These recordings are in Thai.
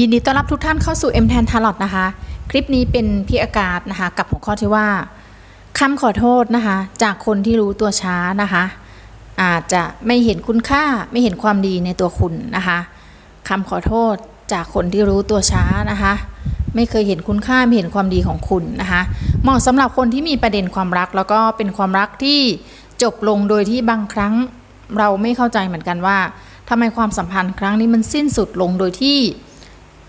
ยินดีต้อนรับทุกท่านเข้าสู่ M แทนทาร์ลอตนะคะ คลิปนี้เป็นพี่อากาศนะคะกับหัวข้อที่ว่าคำขอโทษนะคะ จากคนที่รู้ตัวช้านะคะ อาจจะไม่เห็นคุณค่าไม่เห็นความดีในตัวคุณนะคะคำขอโทษจากคนที่รู้ตัวช้านะคะ ไม่เคยเห็นคุณค่าไม่เห็นความดีของคุณนะคะเหมาะสำหรับคนที่มีประเด็นความรัก แล้วก็เป็นความรักที่จบลงโดยที่บางครั้งเราไม่เข้าใจเหมือนกันว่าทำไมความสัมพันธ์ครั้งนี้มันสิ้นสุดลงโดยที่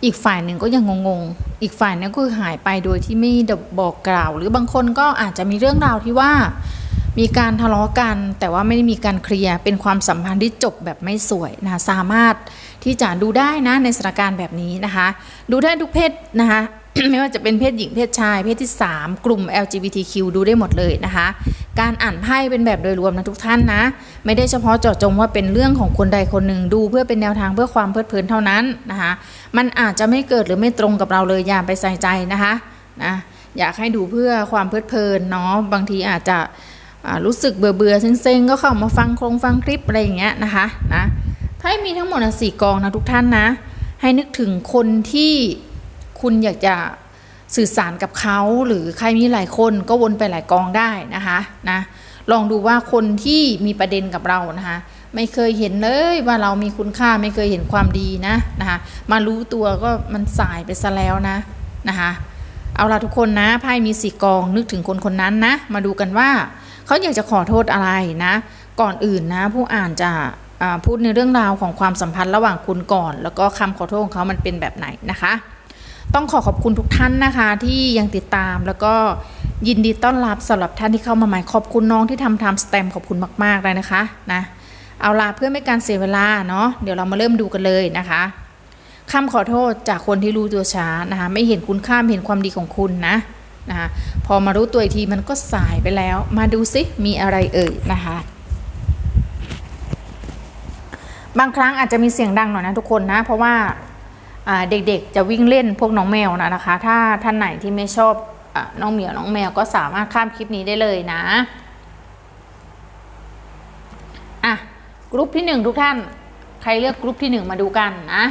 อีกฝ่ายหนึ่งก็ยังงงๆ อีกฝ่ายนั้นก็คือหายไปโดยที่ไม่บอกกล่าว หรือบางคนก็อาจจะมีเรื่องราวที่ว่า มีการทะเลาะกัน แต่ว่าไม่ได้มีการเคลียร์ เป็นความสัมพันธ์ที่จบแบบไม่สวยนะ สามารถที่จะดูได้นะในสถานการณ์แบบนี้นะคะ ดูได้ทุกเพศนะคะ ไม่ว่าจะเป็นเพศหญิงเพศชาย เพศที่ 3 กลุ่ม LGBTQ ดูได้หมดเลยนะคะ การอ่านไพ่เป็นแบบโดยรวมนะทุกท่านนะ ไม่ได้เฉพาะเจาะจงว่าเป็นเรื่องของคนใดคนหนึ่งดูเพื่อเป็นแนวทางเพื่อความเพลิดเพลินเท่านั้นนะคะ มันอาจจะไม่เกิดหรือไม่ตรงกับเราเลยอย่าไปใส่ใจนะคะนะอยากให้ดูเพื่อความเพลิดเพลินเนาะบางทีอาจจะรู้สึกเบื่อเบื่อๆเซ็งๆก็เข้ามาฟังโครงฟังคลิปอะไรอย่างเงี้ยนะคะนะถ้ามีทั้งหมดสี่กองนะทุกท่านนะ ให้นึกถึงคนที่ คุณอยากจะสื่อสารกับเขาหรือใครมีหลายคนก็วนไปหลายกองได้นะคะนะลองดูว่าคนที่มีประเด็นกับเรานะคะไม่เคยเห็นเลยว่าเรามีคุณค่าไม่เคยเห็นความดีนะนะคะมารู้ตัวก็มันสายไปซะแล้วนะนะคะเอาละทุกคนนะไพ่มีสี่กองนึกถึงคนคนนั้นนะ มาดูกันว่าเขาอยากจะขอโทษอะไรนะ ก่อนอื่นนะ ผู้อ่านจะพูดในเรื่องราวของความสัมพันธ์ระหว่างคุณก่อน แล้วก็คำขอโทษของเขามันเป็นแบบไหนนะคะ ต้องขอขอบคุณทุกท่านนะคะ ที่ยังติดตามแล้วก็ยินดีต้อนรับสำหรับท่านที่เข้ามาใหม่ขอบคุณน้องที่ทำทำสแตมขอบคุณมากๆเลยนะคะนะเอาล่ะเพื่อไม่การเสียเวลาเนาะเดี๋ยวเรามาเริ่มดูกันเลยนะคะคำขอโทษจากคนที่รู้ตัวช้านะคะไม่เห็นคุณค่าไม่เห็นความดีของคุณนะนะคะพอมารู้ตัวอีกทีมันก็สายไปแล้ว มาดูซิมีอะไรเอ่ยนะคะบางครั้งอาจจะมีเสียงดังหน่อยนะทุกคนนะ เพราะว่า เด็กๆจะวิ่งเล่นพวกน้องแมวนะนะคะ ถ้าท่านไหนที่ไม่ชอบอน้องเหมียวน้องแมวก็สามารถข้ามคลิปนี้ได้เลยนะอะกรุ๊ปที่หนึ่งทุกท่าน ใครเลือกกรุ๊ปที่หนึ่งมาดูกันนะ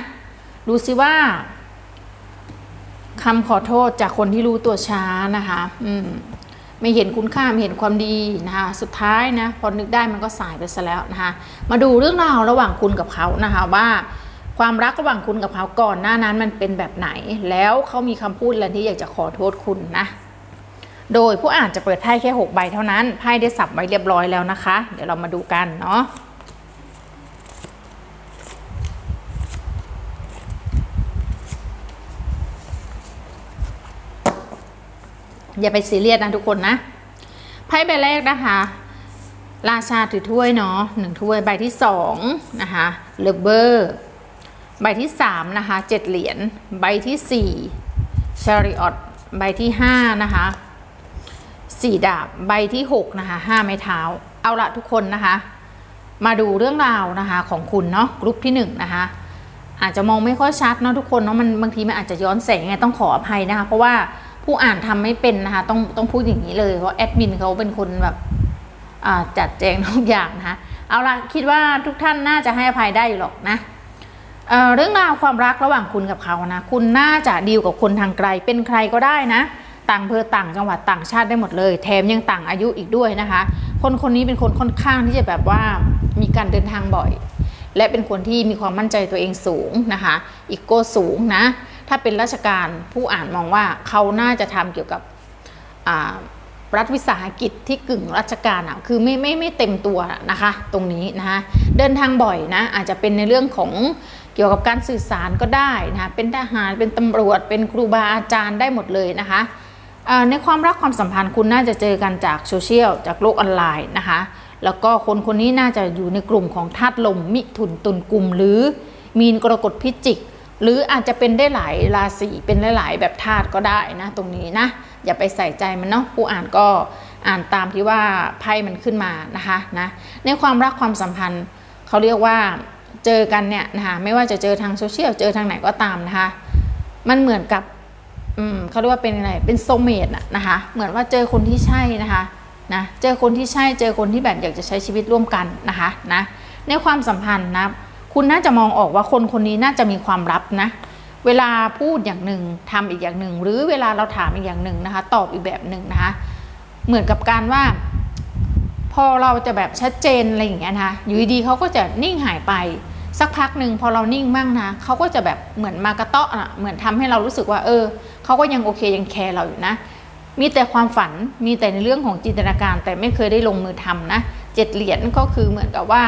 ดูสิว่าคำขอโทษจากคนที่รู้ตัวช้านะคะอืมไม่เห็นคุณค่าไม่เห็นความดีนะคะสุดท้ายนะพอนึกได้มันก็สายไปซะแล้วนะคะมาดูเรื่องราวระหว่างคุณกับเขานะคะว่า ความรักระหว่างคุณกับเขาก่อนหน้านั้นมันเป็นแบบไหน แล้วเขามีคำพูดอะไรที่อยากจะขอโทษคุณนะ โดยผู้อ่านจะเปิดไพ่แค่ 6 ใบเท่านั้นไพ่ได้สับไว้เรียบร้อยแล้วนะคะ เดี๋ยวเรามาดูกันเนาะอย่าไปซีเรียสนะทุกคนนะไพ่ใบแรกนะคะ ราชาถือถ้วยเนาะหนึ่งถ้วยใบที่สองนะคะเลเบอร์ ใบที่สามนะคะเจ็ดเหรียญ ใบที่สี่ชาริออตใบที่ห้านะคะสี่ดาบ ใบที่หกนะคะห้าไม้เท้า เอาละทุกคนนะคะ มาดูเรื่องราวนะคะของคุณเนาะกรุ๊ปที่หนึ่งนะคะ อาจจะมองไม่ค่อยชัดเนาะทุกคนเนาะมันบางทีมันอาจจะย้อนแสงไงต้องขออภัยนะคะ เพราะว่าผู้อ่านทำไม่เป็นนะคะ ต้องต้องพูดอย่างนี้เลย เพราะแอดมินเขาเป็นคนแบบจัดแจงทุกอย่างนะคะ เอาละคิดว่าทุกท่านน่าจะให้อภัยได้อยู่หรอกนะ เเรื่องราวความรักระหว่างคุณกับเขานะ คุณน่าจะดีลกับคนทางไกลเป็นใครก็ได้นะ ต่างเภอต่างจังหวัดต่างชาติได้หมดเลย แถมยังต่างอายุอีกด้วยนะคะ คนคนนี้เป็นคนค่อนข้างที่จะแบบว่ามีการเดินทางบ่อย และเป็นคนที่มีความมั่นใจตัวเองสูงนะคะอีโก้สูงนะ ถ้าเป็นราชการผู้อ่านมองว่าเขาน่าจะทำเกี่ยวกับรัฐวิสาหกิจที่กึ่งราชการอะคือไม่ไม่ไม่เต็มตัวนะคะ ตรงนี้นะคะเดินทางบ่อยนะอาจจะเป็นในเรื่องของ เกี่ยวกับการสื่อสารก็ได้นะคะเป็นทหารเป็นตำรวจ เป็นครูบาอาจารย์ได้หมดเลยนะคะในความรักความสัมพันธ์คุณน่าจะเจอกันจากโซเชียลจากโลกออนไลน์นะคะแล้วก็คนคนนี้น่าจะอยู่ในกลุ่มของธาตุลมมิถุนตุลกลุ่ม หรือมีนกรกฎพิจิก หรืออาจจะเป็นได้หลายราศีเป็นหลาย ๆ แบบธาตุก็ได้นะตรงนี้นะ อย่าไปใส่ใจมันเนาะผู้อ่านก็อ่านตามที่ว่าไพ่มันขึ้นมานะคะนะในความรักความสัมพันธ์เขาเรียกว่า เจอกันเนี่ยนะคะไม่ว่าจะเจอทางโซเชียลเจอทางไหนก็ตามนะคะมันเหมือนกับเขาเรียกว่าเป็นอะไรเป็นโซเมตนะคะเหมือนว่าเจอคนที่ใช่นะคะนะเจอคนที่ใช่เจอคนที่แบบอยากจะใช้ชีวิตร่วมกันนะคะนะในความสัมพันธ์นะคุณน่าจะมองออกว่าคนคนนี้น่าจะมีความลับนะเวลาพูดอย่างหนึ่งทำอีกอย่างหนึ่ง หรือเวลาเราถามอีกอย่างหนึ่งนะคะตอบอีกแบบหนึ่งนะคะเหมือนกับการว่า พอเราจะแบบชัดเจนอะไรอย่างเงี้ยนะคะอยู่ดีๆเขาก็จะนิ่งหายไป สักพักหนึ่งพอเรานิ่งมั่งนะเขาก็จะแบบเหมือนมากระเตาะอะเหมือนทำให้เรารู้สึกว่า เออเขาก็ยังโอเคยังแคร์เราอยู่นะ มีแต่ความฝันมีแต่ในเรื่องของจินตนาการ แต่ไม่เคยได้ลงมือทำนะเจ็ดเหรียญก็คือเหมือนกับว่า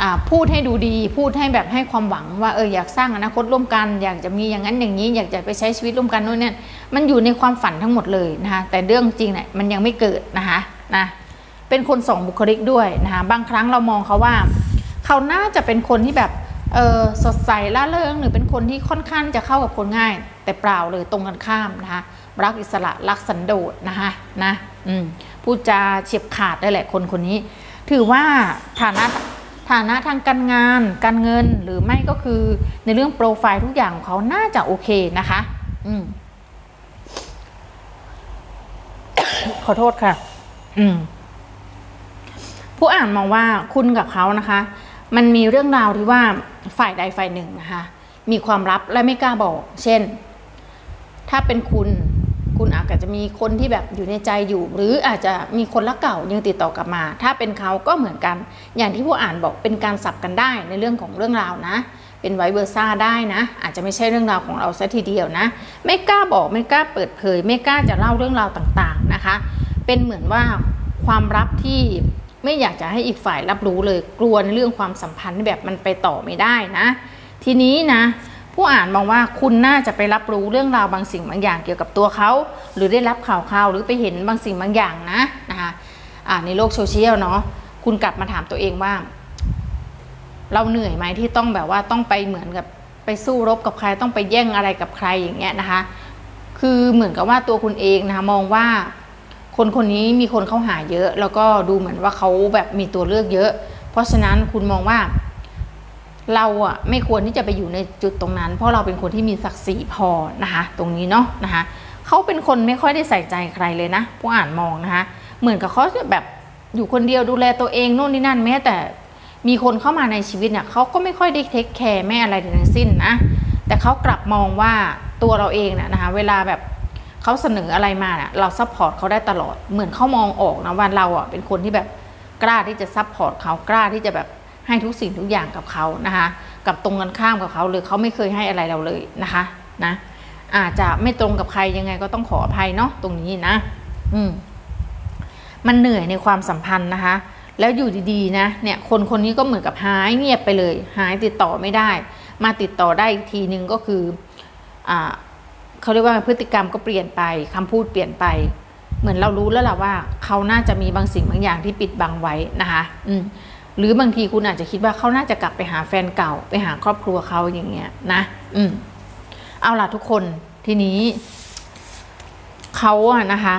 อ่าพูดให้ดูดีพูดให้แบบให้ความหวังว่าเอออยากสร้างอนาคตร่วมกัน อยากจะมีอย่างนั้นอย่างนี้ อยากจะไปใช้ชีวิตร่วมกันโน่นนี่มันอยู่ในความฝันทั้งหมดเลยนะคะแต่เรื่องจริงเนี่ยมันยังไม่เกิดนะคะนะเป็นคนสองบุคลิกด้วยนะคะบางครั้งเรามองเขาว่า เขาน่าจะเป็นคนที่แบบเออสดใสล่าเริงหรือเป็นคนที่ค่อนข้างจะเข้ากับคนง่าย แต่เปล่าเลยตรงกันข้ามนะคะรักอิสระรักสันโดษนะคะนะอืมพูดจาเฉียบขาดได้แหละคนคนนี้ ถือว่าฐานะฐานะทางการงาน การเงินหรือไม่ก็คือในเรื่องโปรไฟล์ทุกอย่างของเขาน่าจะโอเคนะคะอืมขอโทษค่ะ อืมผู้อ่านมองว่าคุณกับเขานะคะ มันมีเรื่องราวที่ว่าฝ่ายใดฝ่ายหนึ่งนะคะมีความลับและไม่กล้าบอก เช่น ถ้าเป็นคุณคุณอาจจะมีคนที่แบบอยู่ในใจอยู่ หรืออาจจะมีคนรักเก่ายังติดต่อกลับมา ถ้าเป็นเขาก็เหมือนกัน อย่างที่ผู้อ่านบอกเป็นการสับกันได้ในเรื่องของเรื่องราวนะ เป็นไวเวอร์ซ่าได้นะ อาจจะไม่ใช่เรื่องราวของเราซะทีเดียวนะ ไม่กล้าบอกไม่กล้าเปิดเผย ไม่กล้าจะเล่าเรื่องราวต่างๆนะคะ เป็นเหมือนว่าความลับที่ ไม่อยากจะให้อีกฝ่ายรับรู้เลยกลัวในเรื่องความสัมพันธ์แบบมันไปต่อไม่ได้นะ ทีนี้นะ ผู้อ่านมองว่าคุณน่าจะไปรับรู้เรื่องราวบางสิ่งบางอย่างเกี่ยวกับตัวเขา หรือได้รับข่าวข่าวหรือไปเห็นบางสิ่งบางอย่างนะนะคะในโลกโซเชียลเนาะคุณกลับมาถามตัวเองว่า เราเหนื่อยไหมที่ต้องแบบว่าต้องไปเหมือนกับไปสู้รบกับใครต้องไปแย่งอะไรกับใครอย่างเงี้ยนะคะ คือเหมือนกับว่าตัวคุณเองนะคะมองว่า คนคนนี้มีคนเข้าหาเยอะ แล้วก็ดูเหมือนว่าเขาแบบมีตัวเลือกเยอะ เพราะฉะนั้นคุณมองว่า เราอะไม่ควรที่จะไปอยู่ในจุดตรงนั้น เพราะเราเป็นคนที่มีศักดิ์ศรีพอนะคะ ตรงนี้เนาะนะคะเขาเป็นคนไม่ค่อยได้ใส่ใจใครเลยนะผู้อ่านมองนะคะเหมือนกับเขาจะแบบอยู่คนเดียวดูแลตัวเองโน่นนี่นั่นแม้แต่มีคนเข้ามาในชีวิตเนี่ยเขาก็ไม่ค่อยได้เทคแคร์แม่อะไรทั้งสิ้นนะแต่เขากลับมองว่าตัวเราเองเนี่ยนะคะ เวลาแบบ เขาเสนออะไรมาเนี่ยเราซัพพอร์ตเขาได้ตลอด เหมือนเขามองออกนะว่าเราอะเป็นคนที่แบบกล้าที่จะซัพพอร์ตเขากล้าที่จะแบบให้ทุกสิ่งทุกอย่างกับเขานะคะ กับตรงกันข้ามกับเขาหรือเขาไม่เคยให้อะไรเราเลยนะคะนะอาจจะไม่ตรงกับใครยังไงก็ต้องขออภัยเนาะตรงนี้นะ อืม มันเหนื่อยในความสัมพันธ์นะคะ แล้วอยู่ดีๆนะเนี่ย คนคนนี้ก็เหมือนกับหายเงียบไปเลย หายติดต่อไม่ได้ มาติดต่อได้อีกทีนึงก็คือ อ่า เขาเรียกว่าพฤติกรรมก็เปลี่ยนไปคำพูดเปลี่ยนไป เหมือนเรารู้แล้วล่ะว่า เขาน่าจะมีบางสิ่งบางอย่างที่ปิดบังไว้นะคะอืมหรือบางทีคุณอาจจะคิดว่าเขาน่าจะกลับไปหาแฟนเก่า ไปหาครอบครัวเขาอย่างเงี้ยนะ อืมเอาล่ะทุกคนทีนี้เขาอะนะคะ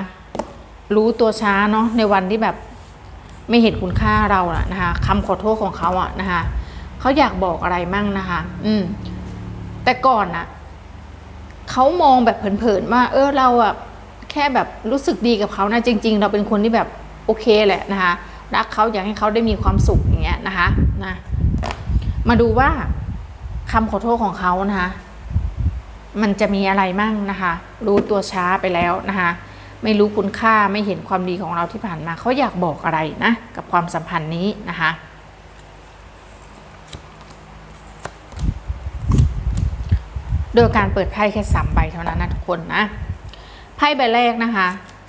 รู้ตัวช้าเนาะในวันที่แบบไม่เห็นคุณค่าเราอะนะคะคำขอโทษของเขาอะนะคะเขาอยากบอกอะไรมั่งนะคะ อืม แต่ก่อนอะ เขามองแบบเผินๆว่าเออเราอะแค่แบบรู้สึกดีกับเขานะจริง ๆ เราเป็นคนที่แบบโอเคแหละนะคะรักเขาอยากให้เขาได้มีความสุขอย่างเงี้ยนะคะนะมาดูว่าคำขอโทษของเขานะคะ มันจะมีอะไรมั่งนะคะ รู้ตัวช้าไปแล้วนะคะ ไม่รู้คุณค่าไม่เห็นความดีของเราที่ผ่านมา เขาอยากบอกอะไรนะ กับความสัมพันธ์นี้นะคะ โดยการเปิดไพ่แค่สามใบเท่านั้นนะทุกคนนะไพ่ใบแรกนะคะ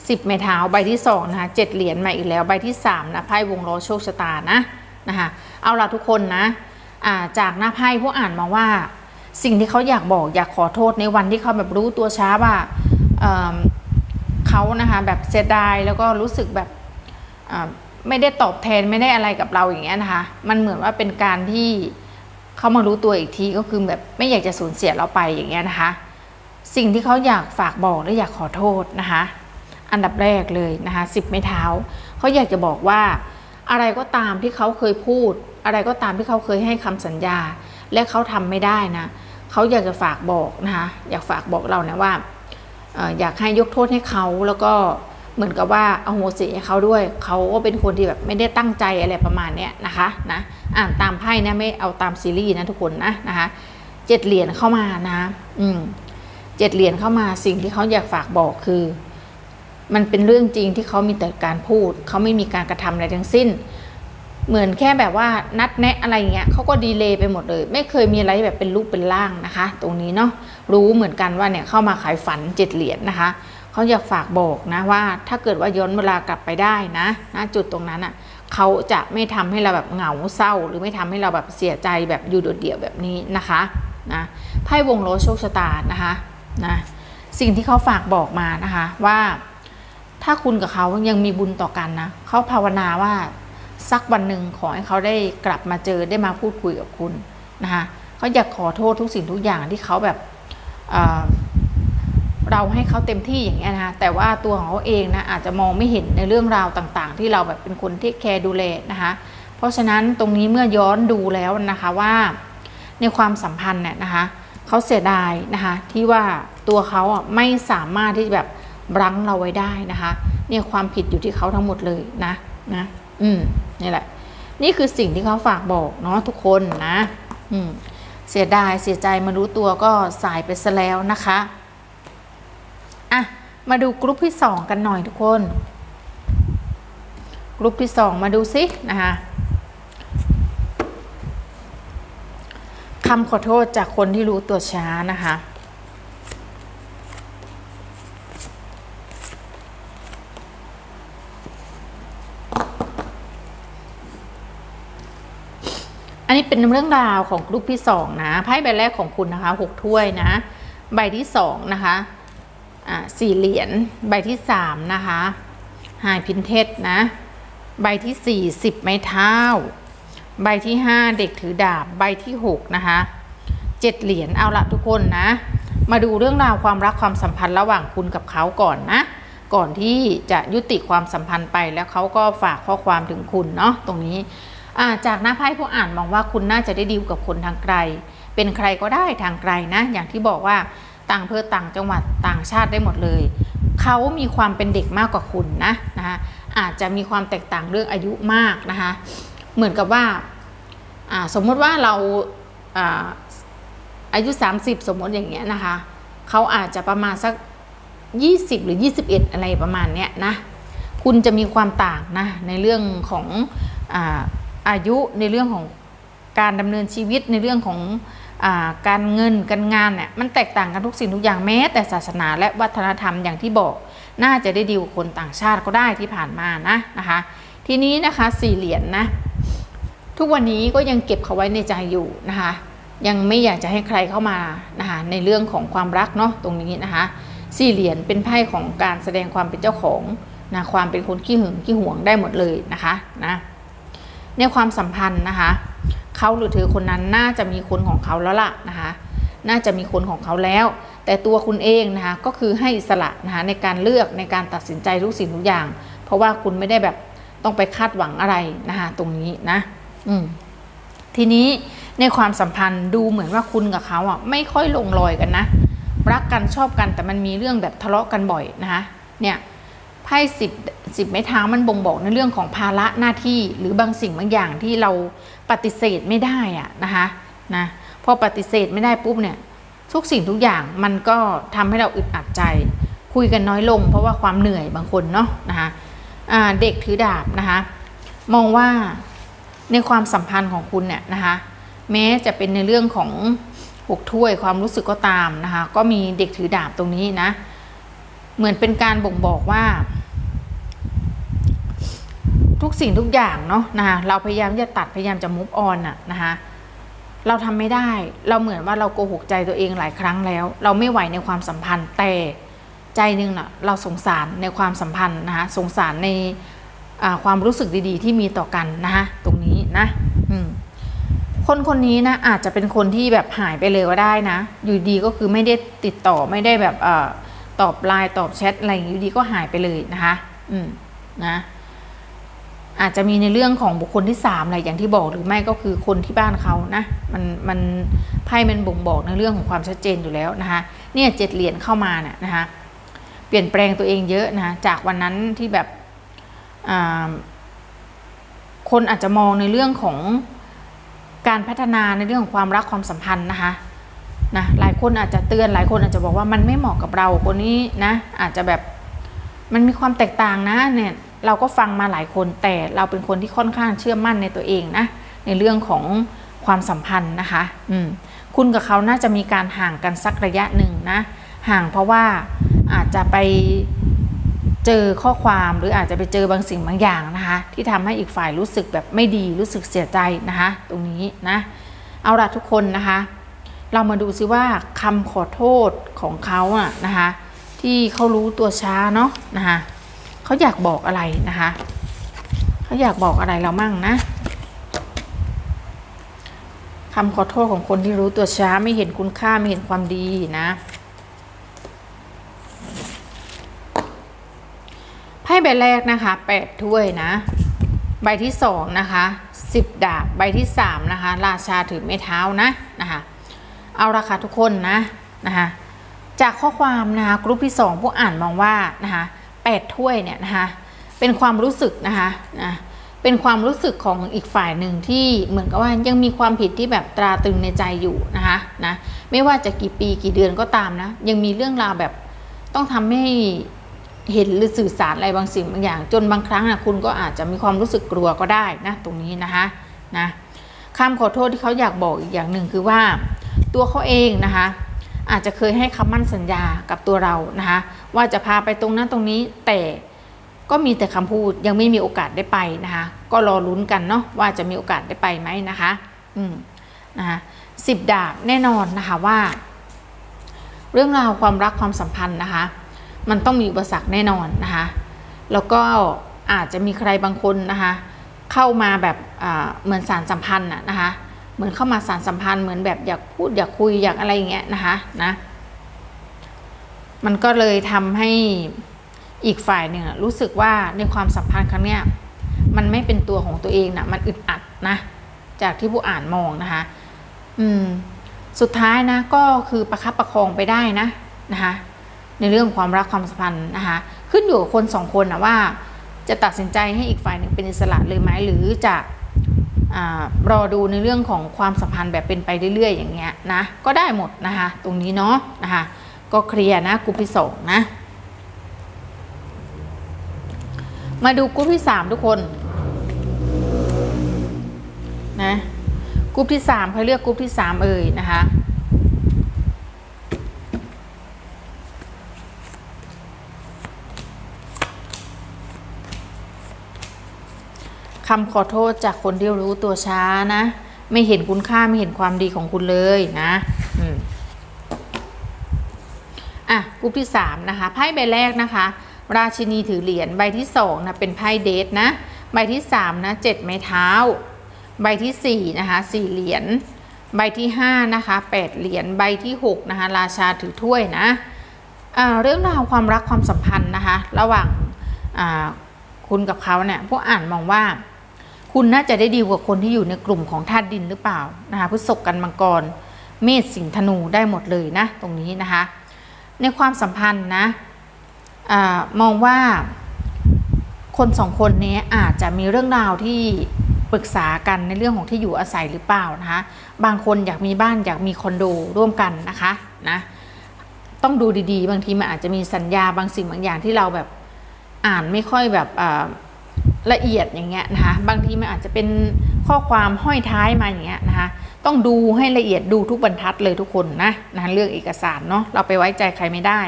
สิบไม้เท้าใบที่สองนะคะเจ็ดเหรียญมาอีกแล้วใบที่สามนะไพ่วงล้อโชคชะตานะนะคะเอาละทุกคนนะาจากหน้าไพ่ผู้อ่านมาว่า สิ่งที่เขาอยากบอกอยากขอโทษในวันที่เขาแบบรู้ตัวช้าว่าเเขานะคะแบบเสียดายแล้วก็รู้สึกแบบไม่ได้ตอบแทนไม่ได้อะไรกับเราอย่างเงี้ยนะคะ มันเหมือนว่าเป็นการที่ เขามารู้ตัวอีกทีก็คือแบบไม่อยากจะสูญเสียเราไปอย่างเงี้ยนะคะ สิ่งที่เขาอยากฝากบอกและอยากขอโทษนะคะ อันดับแรกเลยนะคะสิบไม้เท้าเขาอยากจะบอกว่า อะไรก็ตามที่เขาเคยพูด อะไรก็ตามที่เขาเคยให้คำสัญญา และเขาทำไม่ได้นะเขาอยากจะฝากบอกนะคะอยากฝากบอกเรานะว่าเอ่ออยากให้ยกโทษให้เขาแล้วก็ เหมือนกับว่าเอาโหสิให้เขาด้วย เขาก็เป็นคนที่แบบไม่ได้ตั้งใจอะไรประมาณเนี้ยนะคะนะอ่านตามไพ่นะไม่เอาตามซีรีส์นะทุกคนนะนะคะเจ็ดเหรียญเข้ามานะอืมเจ็ดเหรียญเข้ามาสิ่งที่เขาอยากฝากบอกคือ มันเป็นเรื่องจริงที่เขามีแต่การพูด เขาไม่มีการกระทำอะไรทั้งสิ้น เหมือนแค่แบบว่านัดแนะอะไรเงี้ยเขาก็ดีเลย์ไปหมดเลย ไม่เคยมีอะไรแบบเป็นรูปเป็นร่างนะคะ ตรงนี้เนาะรู้เหมือนกันว่าเนี่ยเข้ามาขายฝันเจ็ดเหรียญนะคะ เขาอยากฝากบอกนะว่า ถ้าเกิดว่าย้อนเวลากลับไปได้นะนะจุดตรงนั้นอะเขาจะไม่ทำให้เราแบบเหงาเศร้า หรือไม่ทำให้เราแบบเสียใจแบบอยู่โดดเดี่ยวแบบนี้นะคะนะไพ่วงโลโชคชะตานะคะนะสิ่งที่เขาฝากบอกมานะคะว่า ถ้าคุณกับเขายังมีบุญต่อกันนะเขาภาวนาว่าสักวันหนึ่งขอให้เขาได้กลับมาเจอได้มาพูดคุยกับคุณนะคะเขาอยากขอโทษทุกสิ่งทุกอย่างที่เขาแบบ เราให้เขาเต็มที่อย่างเงี้ยนะคะแต่ว่าตัวของเขาเองนะอาจจะมองไม่เห็นในเรื่องราวต่างๆ ที่เราแบบเป็นคนที่แคร์ดูแลนะคะเพราะฉะนั้นตรงนี้เมื่อย้อนดูแล้วนะคะว่าในความสัมพันธ์เนี่ยนะคะเขาเสียดายนะคะที่ว่าตัวเขาอะไม่สามารถที่จะแบบรั้งเราไว้ได้นะคะ เนี่ยความผิดอยู่ที่เขาทั้งหมดเลยนะนะอืมนี่แหละ นี่คือสิ่งที่เขาฝากบอกเนาะทุกคนนะ อืมเสียดายเสียใจมารู้ตัวก็สายไปซะแล้วนะคะ อะ มาดูกรุ๊ปที่สองกันหน่อยทุกคน กรุ๊ปที่สองมาดูซินะคะคำขอโทษจากคนที่รู้ตัวช้านะคะอันนี้เป็นเรื่องราวของกรุ๊ปที่สองนะไพ่ใบแรกของคุณนะคะหกถ้วยนะ ใบที่สองนะคะ สี่เหรียญใบที่สามนะคะหายพินเทศนะ ใบที่สี่สิบไม้เท้า ใบที่ห้าเด็กถือดาบใบที่หกนะคะเจ็ดเหรียญเอาละทุกคนนะ มาดูเรื่องราวความรักความสัมพันธ์ระหว่างคุณกับเขาก่อนนะ ก่อนที่จะยุติความสัมพันธ์ไปแล้วเขาก็ฝากข้อความถึงคุณเนาะตรงนี้อ่าจากหน้าไพ่ผู้อ่านมองว่าคุณน่าจะได้ดีลกับคนทางไกล เป็นใครก็ได้ทางไกลนะ อย่างที่บอกว่า ต่างอำเภอต่างจังหวัดต่างชาติได้หมดเลย เขามีความเป็นเด็กมากกว่าคุณนะนะคะอาจจะมีความแตกต่างเรื่องอายุมากนะคะเหมือนกับว่าสมมติว่าเราอาอายุ 30 สมมติอย่างเงี้ยนะคะเขาอาจจะประมาณสัก 20 หรือ 21 อะไรประมาณเนี้ยนะคุณจะมีความต่างนะในเรื่องของอาอายุในเรื่องของการดำเนินชีวิตในเรื่องของ การเงินการงานเนี่ยมันแตกต่างกันทุกสิ่งทุกอย่างแม้แต่ศาสนาและวัฒนธรรมอย่างที่บอก น่าจะได้ดีลกับคนต่างชาติก็ได้ที่ผ่านมานะนะคะ ทีนี้นะคะสี่เหรียญนนะทุกวันนี้ก็ยังเก็บเขาไว้ในใจอยู่นะคะ ยังไม่อยากจะให้ใครเข้ามานะคะในเรื่องของความรักเนาะตรงนี้นะคะสี่เหรียญเป็นไพ่ของการแสดงความเป็นเจ้าของนะความเป็นคนขี้หึงขี้หวงได้หมดเลยนะคะนะในความสัมพันธ์นะคะ เขาหรือเธอคนนั้นน่าจะมีคนของเขาแล้วล่ะนะคะน่าจะมีคนของเขาแล้ว แต่ตัวคุณเองนะคะก็คือให้อิสระนะคะในการเลือกในการตัดสินใจทุกสิ่งทุกอย่าง เพราะว่าคุณไม่ได้แบบต้องไปคาดหวังอะไรนะคะตรงนี้นะอืมทีนี้ในความสัมพันธ์ดูเหมือนว่าคุณกับเขาอะไม่ค่อยลงรอยกันนะ รักกันชอบกันแต่มันมีเรื่องแบบทะเลาะกันบ่อยนะคะเนี่ยไพ่สิบสิบไม้เท้ามันบ่งบอกในเรื่องของภาระหน้าที่หรือบางสิ่งบางอย่างที่เรา ปฏิเสธไม่ได้อะนะคะนะพอปฏิเสธไม่ได้ปุ๊บเนี่ยทุกสิ่งทุกอย่างมันก็ทำให้เราอึดอัดใจ คุยกันน้อยลง เพราะว่าความเหนื่อยบางคนเนาะนะคะเด็กถือดาบนะคะมองว่าในความสัมพันธ์ของคุณเนี่ยนะคะแม้จะเป็นในเรื่องของหกถ้วยความรู้สึกก็ตามนะคะก็มีเด็กถือดาบตรงนี้นะเหมือนเป็นการบ่งบอกว่า ทุกสิ่งทุกอย่างเนาะนะคะเราพยายามจะตัดพยายามจะมุฟออนอะนะคะเราทำไม่ได้เราเหมือนว่าเราโกหกใจตัวเองหลายครั้งแล้ว เราไม่ไหวในความสัมพันธ์แต่ใจนึงน่ะเราสงสารในความสัมพันธ์นะคะสงสารในความรู้สึกดีๆ ที่มีต่อกันนะคะตรงนี้นะคนคนนี้นะอาจจะเป็นคนที่แบบหายไปเลยก็ได้นะ อยู่ดีก็คือไม่ได้ติดต่อไม่ได้แบบเอ่อตอบไลน์ตอบแชทอะไรอย่างนี้อยู่ดีก็หายไปเลยนะคะ อืมนะ อาจจะมีในเรื่องของบุคคลที่สามอะไรอย่างที่บอกหรือไม่ก็คือคนที่บ้านเขานะมันมันไพ่มันบ่งบอกในเรื่องของความชัดเจนอยู่แล้วนะคะเนี่ยเจ็ดเหรียญเข้ามาเนี่ยนะคะเปลี่ยนแปลงตัวเองเยอะนะะจากวันนั้นที่แบบคนอาจจะมองในเรื่องของการพัฒนาในเรื่องของความรักความสัมพันธ์นะคะนะหลายคนอาจจะเตือนหลายคนอาจจะบอกว่ามันไม่เหมาะกับเราคนนี้นะอาจจะแบบมันมีความแตกต่างนะเนี่ย เราก็ฟังมาหลายคนแต่เราเป็นคนที่ค่อนข้างเชื่อมั่นในตัวเองนะในเรื่องของความสัมพันธ์นะคะอืมคุณกับเขาน่าจะมีการห่างกันสักระยะหนึ่งนะ ห่างเพราะว่าอาจจะไปเจอข้อความหรืออาจจะไปเจอบางสิ่งบางอย่างนะคะ ที่ทำให้อีกฝ่ายรู้สึกแบบไม่ดีรู้สึกเสียใจนะคะ ตรงนี้นะ เอาละทุกคนนะคะ เรามาดูซิว่าคำขอโทษของเขาอะนะคะ ที่เขารู้ตัวช้าเนาะนะคะ เขาอยากบอกอะไรนะคะเขาอยากบอกอะไรเรามั่งนะคำขอโทษของคนที่รู้ตัวช้าไม่เห็นคุณค่าไม่เห็นความดีนะไพ่ใบแรกนะคะแปดถ้วยนะ ใบที่สองนะคะสิบดาบ ใบที่สามนะคะ ราชาถือไม้เท้านะนะคะ เอาละค่ะทุกคนนะนะคะจากข้อความนะคะกรุ๊ปที่สองผู้อ่านมองว่านะคะ แปดถ้วยเนี่ยนะคะเป็นความรู้สึกนะคะนะเป็นความรู้สึกของอีกฝ่ายหนึ่งที่เหมือนกับว่ายังมีความผิดที่แบบตราตรึงในใจอยู่นะคะนะไม่ว่าจะกี่ปีกี่เดือนก็ตามนะยังมีเรื่องราวแบบต้องทำให้เห็นหรือสื่อสารอะไรบางสิ่งบางอย่าง จนบางครั้งนะคุณก็อาจจะมีความรู้สึกกลัวก็ได้นะตรงนี้นะคะนะคำขอโทษที่เขาอยากบอกอีกอย่างหนึ่งคือว่า ตัวเขาเองนะคะ อาจจะเคยให้คำมั่นสัญญากับตัวเรานะคะว่าจะพาไปตรงนั้นตรงนี้แต่ก็มีแต่คำพูดยังไม่มีโอกาสได้ไปนะคะก็รอลุ้นกันเนาะว่าจะมีโอกาสได้ไปไหมนะคะอืมนะคะสิบดาบแน่นอนนะคะว่า เรื่องราวความรักความสัมพันธ์นะคะ มันต้องมีอุปสรรคแน่นอนนะคะแล้วก็อาจจะมีใครบางคนนะคะเข้ามาแบบเหมือนสารสัมพันธ์อะนะคะ เหมือนเข้ามาสารสัมพันธ์เหมือนแบบอยากพูดอยากคุยอยากอะไรอย่างเงี้ยนะคะนะมันก็เลยทำให้อีกฝ่ายหนึ่งรู้สึกว่าในความสัมพันธ์ครั้งเนี้ยมันไม่เป็นตัวของตัวเองนะมันอึดอัดนะจากที่ผู้อ่านมองนะคะ อืม สุดท้ายนะ ก็คือประคับประคองไปได้นะนะคะ ในเรื่องความรักความสัมพันธ์นะคะ ขึ้นอยู่กับคนสองคนนะว่า จะตัดสินใจให้อีกฝ่ายหนึ่งเป็นอิสระเลยไหมหรือจะ รอดูในเรื่องของความสัมพันธ์แบบเป็นไปเรื่อยๆ อย่างเงี้ยนะก็ได้หมดนะคะตรงนี้เนาะนะคะก็เคลียร์นะกลุ่มที่สองนะ มาดูกลุ่มที่สามทุกคนนะกลุ่มที่สามเขาเลือกกลุ่มที่สามเอ่ยนะคะ คำขอโทษจากคนที่รู้ตัวช้านะ ไม่เห็นคุณค่าไม่เห็นความดีของคุณเลยนะอะกลุ่มที่สามนะคะไพ่ใบแรกนะคะ ราชินีถือเหรียญใบที่สองนะเป็นไพ่เดทนะ ใบที่สามนะเจ็ดไม้เท้า ใบที่สี่นะคะสี่เหรียญใบที่ห้านะคะแปดเหรียญใบที่หกนะคะราชาถือถ้วยนะะเรื่องราวความรักความสัมพันธ์นะคะ ระหว่างคุณกับเขาเนี่ยพวกอ่านมองว่า คุณน่าจะได้ดีกว่าคนที่อยู่ในกลุ่มของธาตุดินหรือเปล่านะคะพฤษภกันมังกร เมษสิงธนูได้หมดเลยนะตรงนี้นะคะ ในความสัมพันธ์นะอมองว่าคนสองคนนี้อาจจะมีเรื่องราวที่ปรึกษากันในเรื่องของที่อยู่อาศัยหรือเปล่านะคะ บางคนอยากมีบ้านอยากมีคอนโดร่วมกันนะคะนะต้องดูดีๆ บางทีมันอาจจะมีสัญญาบางสิ่งบางอย่างที่เราแบบอ่านไม่ค่อยแบบ ละเอียดอย่างเงี้ยนะคะบางทีมันอาจจะเป็นข้อความห้อยท้ายมาอย่างเงี้ยนะคะต้องดูให้ละเอียดดูทุกบรรทัดเลยทุกคนนะนะเรื่องเอกสารเนาะเราไปไว้ใจใครไม่ได้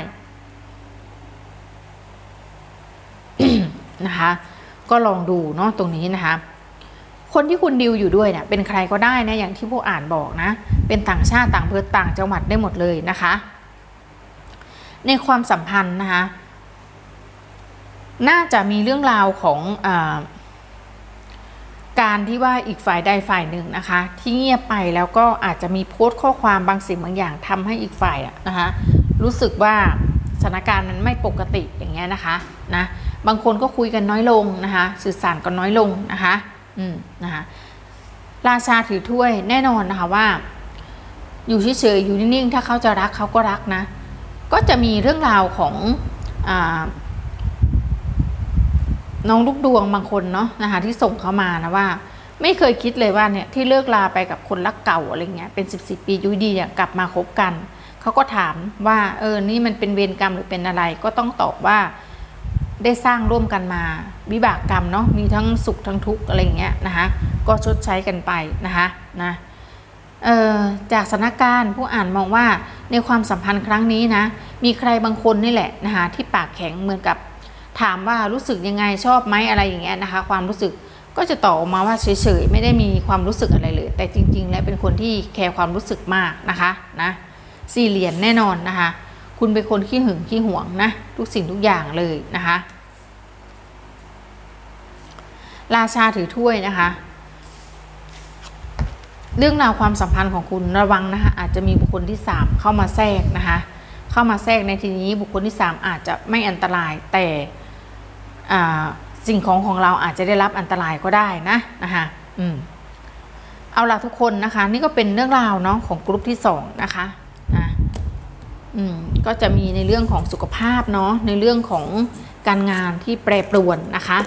นะคะก็ลองดูเนาะตรงนี้นะคะคนที่คุณดิวอยู่ด้วยเนี่ยเป็นใครก็ได้นะอย่างที่ผู้อ่านบอกนะ เป็นต่างชาติต่างเพื่อต่างจังหวัดได้หมดเลยนะคะ ในความสัมพันธ์นะคะ น่าจะมีเรื่องราวของอการที่ว่าอีกฝ่ายใดฝ่ายหนึ่งนะคะ ที่เงียบไปแล้วก็อาจจะมีโพสต์ข้อความบางสิ่งบางอย่างทำให้อีกฝ่ายนะคะรู้สึกว่าสถานการณ์มันไม่ปกติอย่างเงี้ยนะคะนะบางคนก็คุยกันน้อยลงนะคะสื่อสารกันน้อยลงนะคะอืมนะคะราชาถือถ้วยแน่นอนนะคะว่า อยู่เฉยๆอยู่นิ่งๆถ้าเขาจะรักเขาก็รักนะ ก็จะมีเรื่องราวของอ่า น้องลูกดวงบางคนเนาะนะคะที่ส่งเข้ามานะว่า ไม่เคยคิดเลยว่าเนี่ยที่เลิกลาไปกับคนรักเก่าอะไรเงี้ยเป็นสิบสิปียุยดีกลับมาคบกันเขาก็ถามว่าเออนี่มันเป็นเวรกรรมหรือเป็นอะไรก็ต้องตอบว่าได้สร้างร่วมกันมาวิบากกรรมเนาะมีทั้งสุขทั้งทุกข์อะไรเงี้ยนะคะก็ชดใช้กันไปนะคะนะเออจากสถานการณ์ผู้อ่านมองว่าในความสัมพันธ์ครั้งนี้นะมีใครบางคนนี่แหละนะคะที่ปากแข็งเหมือนกับ ถามว่ารู้สึกยังไงชอบไหมอะไรอย่างเงี้ยนะคะ ความรู้สึกก็จะตอบออกมาว่าเฉยๆไม่ได้มีความรู้สึกอะไรเลย แต่จริง ๆ แล้วเป็นคนที่แคร์ความรู้สึกมากนะคะนะสี่เหรียญแน่นอนนะคะ คุณเป็นคนขี้หึงขี้หวงนะทุกสิ่งทุกอย่างเลยนะคะ ราชาถือถ้วยนะคะ เรื่องราวความสัมพันธ์ของคุณระวังนะคะอาจจะมีบุคคลที่ 3 เข้ามาแทรกนะคะ เข้ามาแทรกในทีนี้บุคคลที่ 3 อาจจะไม่อันตรายแต่ สิ่งของของเราอาจจะได้รับอันตรายก็ได้นะนะคะอืมเอาละทุกคนนะคะ นี่ก็เป็นเรื่องราวเนาะของกลุ่มที่สองนะคะนะอืมก็จะมีในเรื่องของสุขภาพเนาะในเรื่องของการงานที่แปรปรวนนะคะ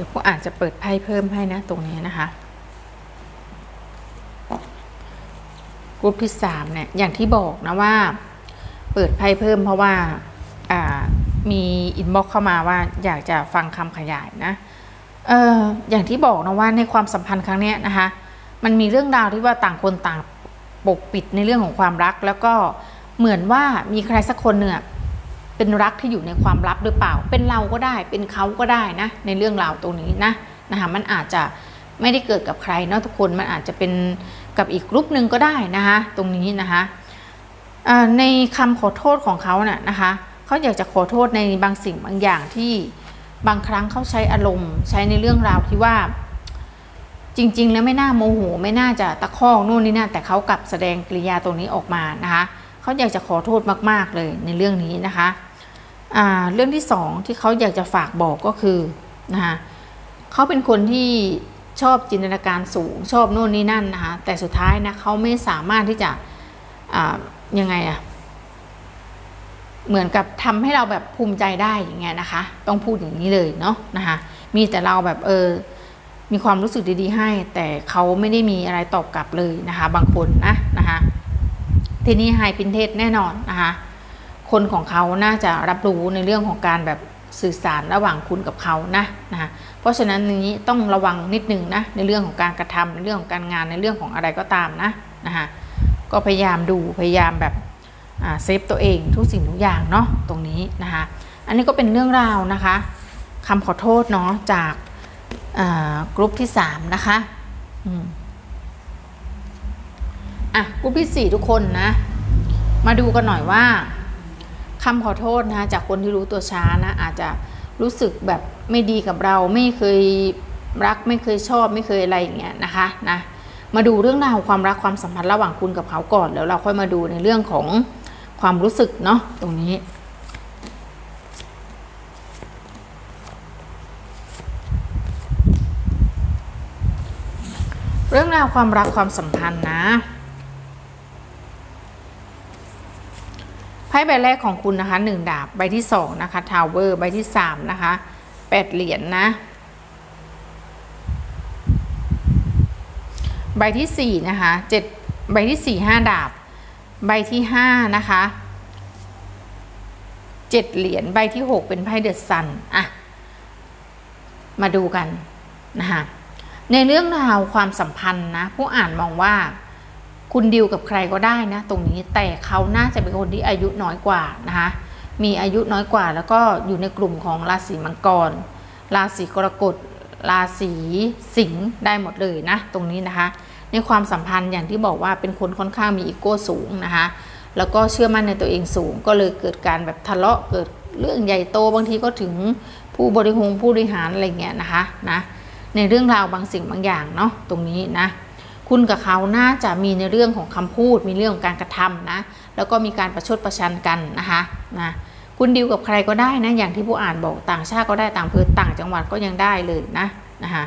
ดี๋ยวผมอาจจะเปิดไพ่เพิ่มให้นะตรงนี้นะคะกลุ่มที่สามเนี่ยอย่างที่บอกนะว่า เปิดไพ่เพิ่มเพราะว่าอ่ามีอินบ็อกเข้ามาว่าอยากจะฟังคำขยายนะเอออย่างที่บอกนะว่าในความสัมพันธ์ครั้งเนี้ยนะคะ มันมีเรื่องราวที่ว่าต่างคนต่างปกปิดในเรื่องของความรัก แล้วก็เหมือนว่ามีใครสักคนเนี่ย เป็นรักที่อยู่ในความลับหรือเปล่า เป็นเราก็ได้ เป็นเขาก็ได้นะ ในเรื่องราวตรงนี้นะนะคะมันอาจจะไม่ได้เกิดกับใครเนาะทุกคนมันอาจจะเป็นกับอีกกลุ่มหนึ่งก็ได้นะคะตรงนี้นะคะในคำขอโทษของเขาน่ะนะคะเขาอยากจะขอโทษในบางสิ่งบางอย่างที่บางครั้งเขาใช้อารมณ์ ใช้ในเรื่องราวที่ว่า จริง ๆ แล้วไม่น่าโมโหไม่น่าจะตะคอกนู่นนี่นั่นแต่เขากลับแสดงกริยาตรงนี้ออกมานะคะเขาอยากจะขอโทษมาก ๆ เลยในเรื่องนี้นะคะ เรื่องที่สองที่เขาอยากจะฝากบอกก็คือนะคะเขาเป็นคนที่ชอบจินตนาการสูงชอบโน่นนี่นั่นนะคะแต่สุดท้ายนะเขาไม่สามารถที่จะยังไงอะเหมือนกับทำให้เราแบบภูมิใจได้อย่างเงี้ยนะคะ ต้องพูดอย่างนี้เลยเนาะนะคะมีแต่เราแบบเออมีความรู้สึกดีๆให้ แต่เขาไม่ได้มีอะไรตอบกลับเลยนะคะ บางคนนะนะคะทีนี้ไฮพินเทสแน่นอนนะคะ คนของเขาน่าจะรับรู้ในเรื่องของการแบบสื่อสารระหว่างคุณกับเขานะนะคะเพราะฉะนั้นนี้ต้องระวังนิดนึงนะในเรื่องของการกระทำในเรื่องของการงานในเรื่องของอะไรก็ตามนะนะคะก็พยายามดูพยายามแบบเซฟตัวเองทุกสิ่งทุกอย่างเนาะตรงนี้นะคะอันนี้ก็เป็นเรื่องราวนะคะคำขอโทษเนาะจากกลุ่มที่ 3 นะคะอะกลุ่มที่ 4 ทุกคนนะ มาดูกันหน่อยว่า คำขอโทษนะคะจากคนที่รู้ตัวช้านะอาจจะรู้สึกแบบไม่ดีกับเราไม่เคยรักไม่เคยชอบไม่เคยอะไรอย่างเงี้ยนะคะนะมาดูเรื่องราวความรักความสัมพันธ์ระหว่างคุณกับเขาก่อนแล้วเราค่อยมาดูในเรื่องของความรู้สึกเนาะตรงนี้ เรื่องราวความรักความสัมพันธ์นะ ไพ่ใบแรกของคุณนะคะหนึ่งดาบ ใบที่สองนะคะทาวเวอร์ ใบที่สามนะคะแปดเหรียญนนะ ใบที่สี่นะคะเจ็ดใบที่สี่ห้าดาบ ใบที่ห้านะคะเจ็ดเหรียญ ใบที่หกเป็นไพ่เดอะซันอะมาดูกันนะคะในเรื่องราวความสัมพันธ์นะ ผู้อ่านมองว่า คุณดิวกับใครก็ได้นะตรงนี้แต่เขาน่าจะเป็นคนที่อายุน้อยกว่านะคะมีอายุน้อยกว่า แล้วก็อยู่ในกลุ่มของราศีมังกร ราศีกรกฎราศีสิงห์ได้หมดเลยนะ ตรงนี้นะคะ ในความสัมพันธ์อย่างที่บอกว่าเป็นคนค่อนข้างมีอีโก้สูงนะคะแล้วก็เชื่อมั่นในตัวเองสูง ก็เลยเกิดการแบบทะเลาะเกิดเรื่องใหญ่โตบางทีก็ถึงผู้บริหงผู้บริหารอะไรเงี้ยนะคะนะในเรื่องราวบางสิ่งบางอย่างเนาะตรงนี้นะ คุณกับเขาน่าจะมีในเรื่องของคำพูด มีเรื่องของการกระทำนะ แล้วก็มีการประชดประชันกันนะคะนะคุณดิวกับใครก็ได้นะ อย่างที่ผู้อ่านบอกต่างชาติก็ได้ต่างพื้นต่างจังหวัดก็ยังได้เลยนะนะคะ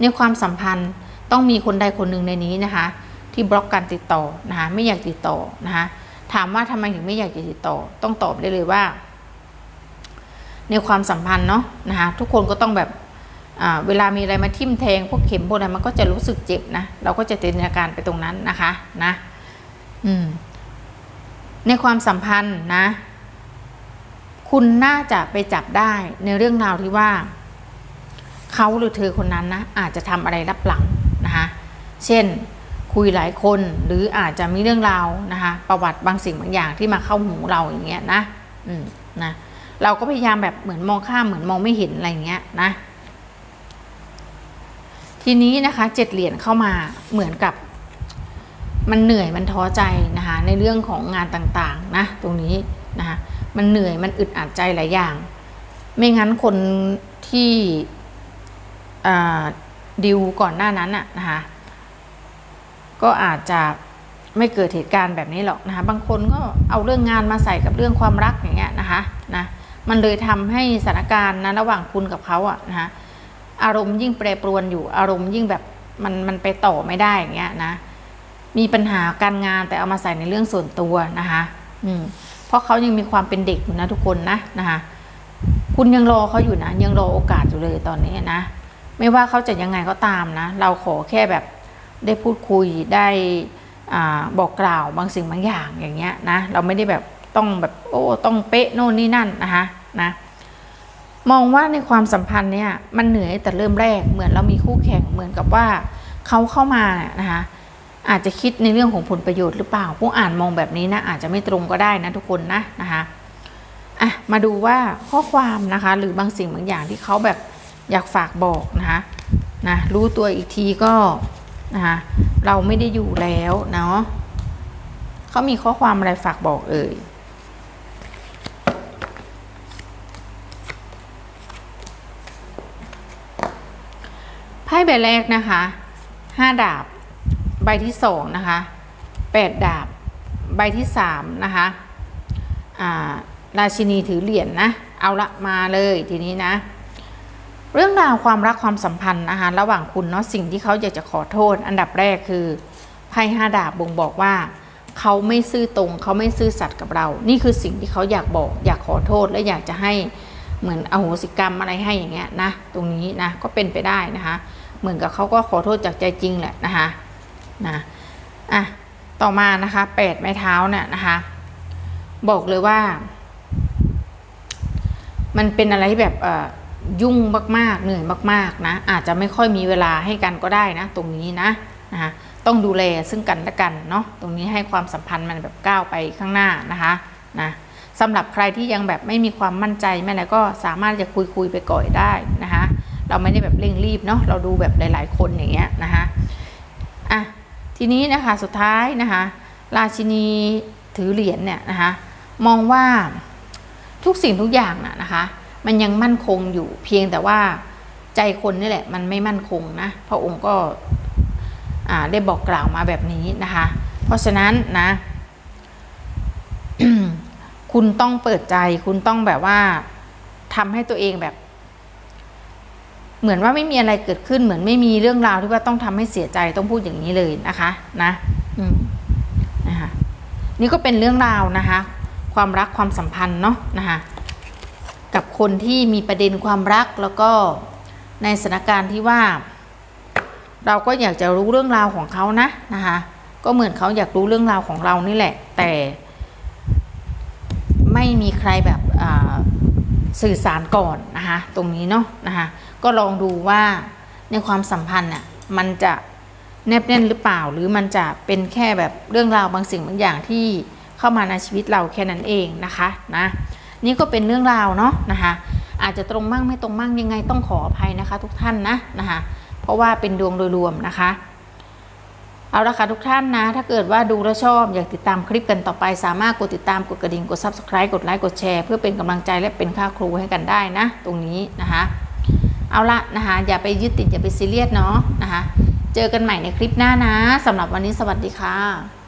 ในความสัมพันธ์ต้องมีคนใดคนหนึ่งในนี้นะคะ ที่บล็อกการติดต่อนะคะไม่อยากติดต่อนะคะถามว่าทำไมถึงไม่อยากจะติดต่อ ต้องตอบได้เลยว่า ในความสัมพันธ์เนาะนะคะทุกคนก็ต้องแบบ เวลามีอะไรมาทิ่มแทงพวกเข็มพวกอะไรมันก็จะรู้สึกเจ็บนะ เราก็จะจินตนาการไปตรงนั้นนะคะนะอืมในความสัมพันธ์นะ คุณน่าจะไปจับได้ในเรื่องราวที่ว่า เขาหรือเธอคนนั้นนะอาจจะทำอะไรรับหลังนะคะเช่นคุยหลายคนหรืออาจจะมีเรื่องราวนะคะประวัติบางสิ่งบางอย่างที่มาเข้าหูเราอย่างเงี้ยนะอืมนะเราก็พยายามแบบเหมือนมองข้ามเหมือนมองไม่เห็นอะไรเงี้ยนะ ทีนี้นะคะเจ็ดเหรียญเข้ามาเหมือนกับ มันเหนื่อยมันท้อใจนะคะในเรื่องของงานต่างๆนะตรงนี้นะคะมันเหนื่อยมันอึดอัดใจหลายอย่าง ไม่งั้นคนที่ดิวก่อนหน้านั้นอะนะคะก็อาจจะไม่เกิดเหตุการณ์แบบนี้หรอกนะคะ บางคนก็เอาเรื่องงานมาใส่กับเรื่องความรักอย่างเงี้ยนะคะนะมันเลยทำให้สถานการณ์นะระหว่างคุณกับเขาอะนะคะ อารมณ์ยิ่งแปรปรวนอยู่อารมณ์ยิ่งแบบมันมันไปต่อไม่ได้อย่างเงี้ยนะ มีปัญหาการงานแต่เอามาใส่ในเรื่องส่วนตัวนะคะอืมเพราะเขายังมีความเป็นเด็กอยู่นะทุกคนนะนะคะคุณยังรอเขาอยู่นะ ยังรอโอกาสอยู่เลยตอนนี้นะ ไม่ว่าเขาจะยังไงก็ตามนะ เราขอแค่แบบได้พูดคุยได้อาบอกกล่าวบางสิ่งบางอย่างอย่างเงี้ยนะ เราไม่ได้แบบต้องแบบโอ้ต้องเป๊ะโน่นนี่นั่นนะคะนะ มองว่าในความสัมพันธ์เนี่ยมันเหนื่อยแต่เริ่มแรกเหมือนเรามีคู่แข่งเหมือนกับว่าเขาเข้ามานะคะอาจจะคิดในเรื่องของผลประโยชน์หรือเปล่าผู้อ่านมองแบบนี้นะอาจจะไม่ตรงก็ได้นะทุกคนนะนะคะอะมาดูว่าข้อความนะคะหรือบางสิ่งบางอย่างที่เขาแบบอยากฝากบอกนะคะนะรู้ตัวอีกทีก็นะคะเราไม่ได้อยู่แล้วเนาะเขามีข้อความอะไรฝากบอกเอ่ย ใบแรกนะคะห้าดาบ ใบที่สองนะคะแปดดาบ ใบที่สามนะคะราชินีถือเหรียญนนะ เอาละมาเลยทีนี้นะ เรื่องราวความรักความสัมพันธ์นะคะระหว่างคุณเนาะสิ่งที่เขาอยากจะขอโทษ อันดับแรกคือไพ่ห้าดาบบ่งบอกว่า เขาไม่ซื่อตรง เขาไม่ซื่อสัตย์กับเรา นี่คือสิ่งที่เขาอยากบอก อยากขอโทษและอยากจะให้เหมือนอโหสิกรรมอะไรให้อย่างเงี้ยนะ ตรงนี้นะก็เป็นไปได้นะคะ เหมือนกับเขาก็ขอโทษจากใจจริงแหละนะคะนะอะต่อมานะคะแปดไม้เท้าเนี่ยนะคะบอกเลยว่า มันเป็นอะไรที่แบบเอ่อยุ่งมากๆ เหนื่อยมาก ๆ นะ อาจจะไม่ค่อยมีเวลาให้กันก็ได้นะ ตรงนี้นะนะคะต้องดูแลซึ่งกันและกันเนาะตรงนี้ให้ความสัมพันธ์มันแบบก้าวไปข้างหน้านะคะนะสำหรับใครที่ยังแบบไม่มีความมั่นใจไม่อะไรก็สามารถจะคุยคุยๆไปก่อนได้นะคะ เราไม่ได้แบบเร่งรีบเนาะเราดูแบบหลาย ๆ คนอย่างเงี้ยนะคะอะทีนี้นะคะสุดท้ายนะคะราชินีถือเหรียญเนี่ยนะคะมองว่าทุกสิ่งทุกอย่างน่ะนะคะมันยังมั่นคงอยู่เพียงแต่ว่าใจคนนี่แหละมันไม่มั่นคงนะพระองค์ก็อ่าได้บอกกล่าวมาแบบนี้นะคะ เพราะฉะนั้นนะคุณต้องเปิดใจคุณต้องแบบว่าทำให้ตัวเองแบบ เหมือนว่าไม่มีอะไรเกิดขึ้นเหมือนไม่มีเรื่องราวที่ว่าต้องทำให้เสียใจต้องพูดอย่างนี้เลยนะคะนะอืมนะคะนี่ก็เป็นเรื่องราวนะคะ ความรักความสัมพันธ์เนาะนะคะกับคนที่มีประเด็นความรักแล้วก็ในสถานการณ์ที่ว่า เราก็อยากจะรู้เรื่องราวของเขานะนะคะก็เหมือนเขาอยากรู้เรื่องราวของเรานี่แหละ แต่ไม่มีใครแบบ สื่อสารก่อนนะคะตรงนี้เนาะนะคะก็ลองดูว่าในความสัมพันธ์น่ะมันจะแนบแน่นหรือเปล่า หรือมันจะเป็นแค่แบบเรื่องราวบางสิ่งบางอย่างที่เข้ามาในชีวิตเราแค่นั้นเองนะคะนะนี่ก็เป็นเรื่องราวเนาะนะคะอาจจะตรงมั่งไม่ตรงมั่งยังไงต้องขออภัยนะคะ ทุกท่านนะนะคะเพราะว่าเป็นดวงโดยรวมนะคะ เอาละค่ะทุกท่านนะ ถ้าเกิดว่าดูแล้วชอบอยากติดตามคลิปกันต่อไป สามารถกดติดตามกดกระดิ่งกด subscribe กดไลค์กดแชร์เพื่อเป็นกำลังใจและเป็นค่าครูให้กันได้นะ ตรงนี้นะคะ เอาละนะคะอย่าไปยึดติดอย่าไปซีเรียสเนาะนะคะ เจอกันใหม่ในคลิปหน้านะสำหรับวันนี้สวัสดีค่ะ